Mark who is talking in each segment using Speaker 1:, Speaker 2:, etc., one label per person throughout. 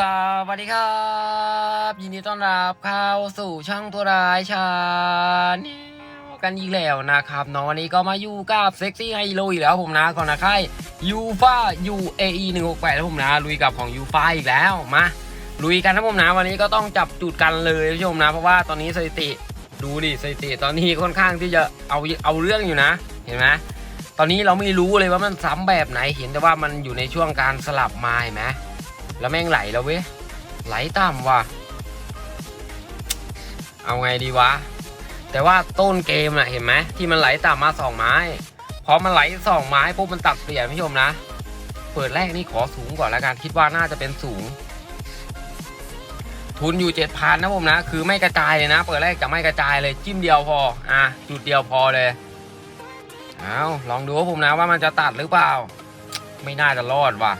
Speaker 1: สวัสดีครับ ยินดีต้อนรับเข้าสู่ช่องตัวร้ายชาแนลกันอีกแล้วนะครับเนาะวันนี้ก็มาอยู่กับเซ็กซี่ไฮโลอีกแล้วผมนะก่อนนะค่ายยูฟา UAE 168แปดแล้วผมนะลุยกับของยูฟาอีกแล้วมาลุยกันนะผมนะวันนี้ก็ต้องจับจุดกันเลยผู้ชมนะ เพราะว่าตอนนี้สถิติดูดิสถิติตอนนี้ค่อนข้างที่จะเอาเอาเรื่องอยู่นะ เห็นไหมตอนนี้เราไม่รู้เลยว่ามันซ้ำแบบไหนเห็นแต่ว่ามันอยู่ในช่วงการสลับมาเห็นไหม แล้วแม่งไหลแล้วเว้ย ไหลต่ำว่ะ เอาไงดีวะ แต่ว่าต้นเกมน่ะเห็นไหมที่มันไหลต่ำมาสองไม้ พอมันไหลสองไม้ปุ๊บมันตัดเปลี่ยนผู้ชมนะ เปิดแรกนี่ขอสูงก่อนแล้วกันคิดว่าน่าจะเป็นสูง ทุนอยู่เจ็ดพันนะผมนะ คือไม่กระจายเลยนะ เปิดแรกจะไม่กระจายเลยจิ้มเดียวพอ อะจุดเดียวพอเลยเอาลองดูว่าผมนะว่ามันจะตัดหรือเปล่า ไม่น่าจะรอดว่ะ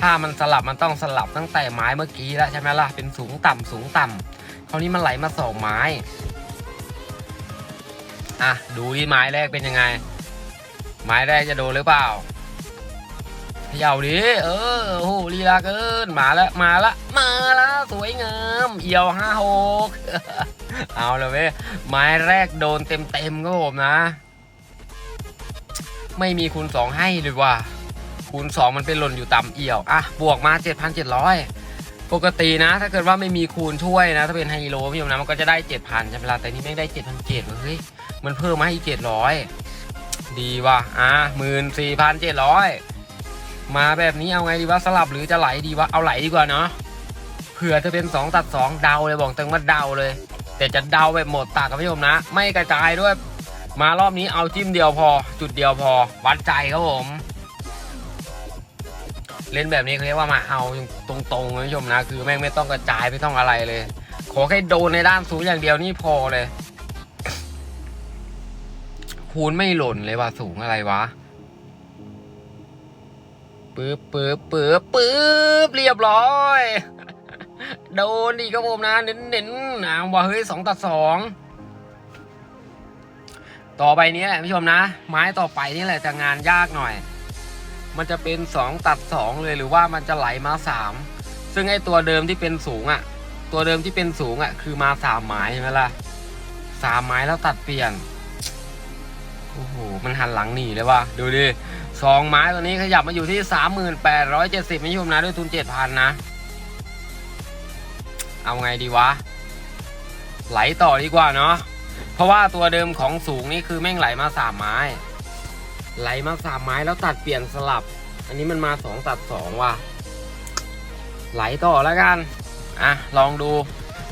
Speaker 1: ถ้ามันสลับมันต้องสลับตั้งแต่ไม้เมื่อกี้แล้วใช่ไหมล่ะ เป็นสูงต่ำสูงต่ำคราวนี้มันไหลมาสองไม้ อะ ดูที่ไม้แรกเป็นยังไง ไม้แรกจะโดนหรือเปล่าเขย่าดิเออโหลีลาเกิน มาแล้วมาละมาละสวยงามเอี่ยวห้าหกเอาเลยเว้ยไม้แรกโดนเต็มเต็มๆครับผมนะ ไม่มีคูณสองให้เลยว่ะ คูณ 2 มันเป็นหล่นอยู่ต่ำเอี่ยว อะ บวกมา 7,700 ปกตินะ ถ้าเกิดว่าไม่มีคูณช่วยนะ ถ้าเป็นไฮโลพี่ผมนะ มันก็จะได้ 7,000ใช่ไหมล่ะแต่นี่แม่งได้ 7,700เฮ้ย มันเพิ่มมาให้อีก700 ดีว่ะ อะ14,700มาแบบนี้เอาไงดีวะ สลับหรือจะไหลดีวะ เอาไหลดีกว่าเนาะเผื่อจะเป็น 2 ตัด 2 เดาเลยบอกตึงว่าเดาเลย แต่จะเดาแบบหมดตากับพี่ผมนะ ไม่กระจายด้วยมารอบนี้เอาจิ้มเดียวพอ จุดเดียวพอ วัดใจครับผม เล่นแบบนี้เขาเรียกว่ามาเอาตรงๆนะผู้ชมนะ คือแม่งไม่ต้องกระจายไม่ต้องอะไรเลย ขอแค่โดนในด้านสูงอย่างเดียวนี่พอเลย คูณไม่หล่นเลยว่าสูงอะไรวะปึ๊บปึ๊บปึ๊บปึ๊บเรียบร้อย โดนดีครับผมนะ เน้นเน้นๆนะว่าเฮ้ยสองตัดสองต่อไปนี้แหละผู้ชมนะ ไม้ต่อไปนี่แหละจะงานยากหน่อย มันจะเป็น 2 ตัด 2 เลยหรือว่ามันจะไหลมา 3 ซึ่งไอตัวเดิมที่เป็นสูงอะ่ะ ตัวเดิมที่เป็นสูงอะ่ะ คือมาสามไม้ใช่ไหมล่ะสามไม้แล้วตัดเปลี่ยนโอ้โหมันหันหลังหนีเลยว่ะดูดิสองไม้ตัวนี้ขยับมาอยู่ที่3870ไม่ชมนะด้วยทุน7,000นะ เอาไงดีวะ ไหลต่อดีกว่าเนาะเพราะว่าตัวเดิมของสูงนี่คือแม่งไหลมาสามไม้ ไหลมาสามไม้แล้วตัดเปลี่ยนสลับ อันนี้มันมาสองตัดสองว่ะ ไหลต่อแล้วกัน อะ ลองดู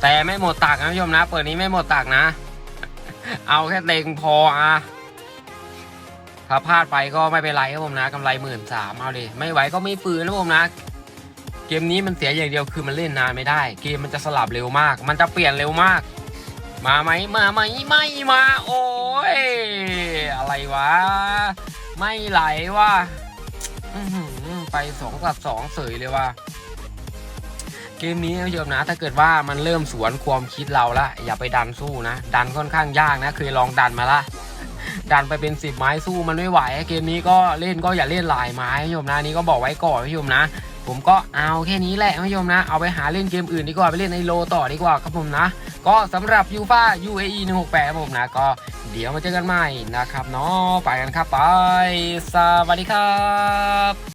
Speaker 1: แต่ไม่หมดตักนะผู้ชมนะ เปิดนี้ไม่หมดตักนะ เอาแค่เต็งพออะ ถ้าพลาดไปก็ไม่เป็นไรครับผมนะกำไรหมื่นสามเอาดิไม่ไหวก็ไม่ฝืนนะผมนะ เกมนี้มันเสียอย่างเดียวคือมันเล่นนานไม่ได้ เกมมันจะสลับเร็วมาก มันจะเปลี่ยนเร็วมาก มาไหมมาไหมไม่มา โอ้ยอะไรวะ ไม่ไหลว่ะไปสองกับสองเสยเลยว่ะเกมนี้นผู้ชมนะ ถ้าเกิดว่ามันเริ่มสวนความคิดเราละ อย่าไปดันสู้นะ ดันค่อนข้างยากนะเคยลองดันมาละ ดันไปเป็นสิบไม้สู้มันไม่ไหว เกมนี้ก็เล่นก็อย่าเล่นหลายไม้ผู้ชมนะนี้ก็บอกไว้ก่อนผู้ชมนะ ผมก็เอาแค่นี้แหละผู้ชมนะ เอาไปหาเล่นเกมอื่นดีกว่าไปเล่นในโลต่อดีกว่าครับผมนะ ก็สำหรับยูฟา UAE 168ครับผมนะ ก็เดี๋ยวมาเจอกันใหม่นะครับเนาะไปกันครับไป สวัสดีครับ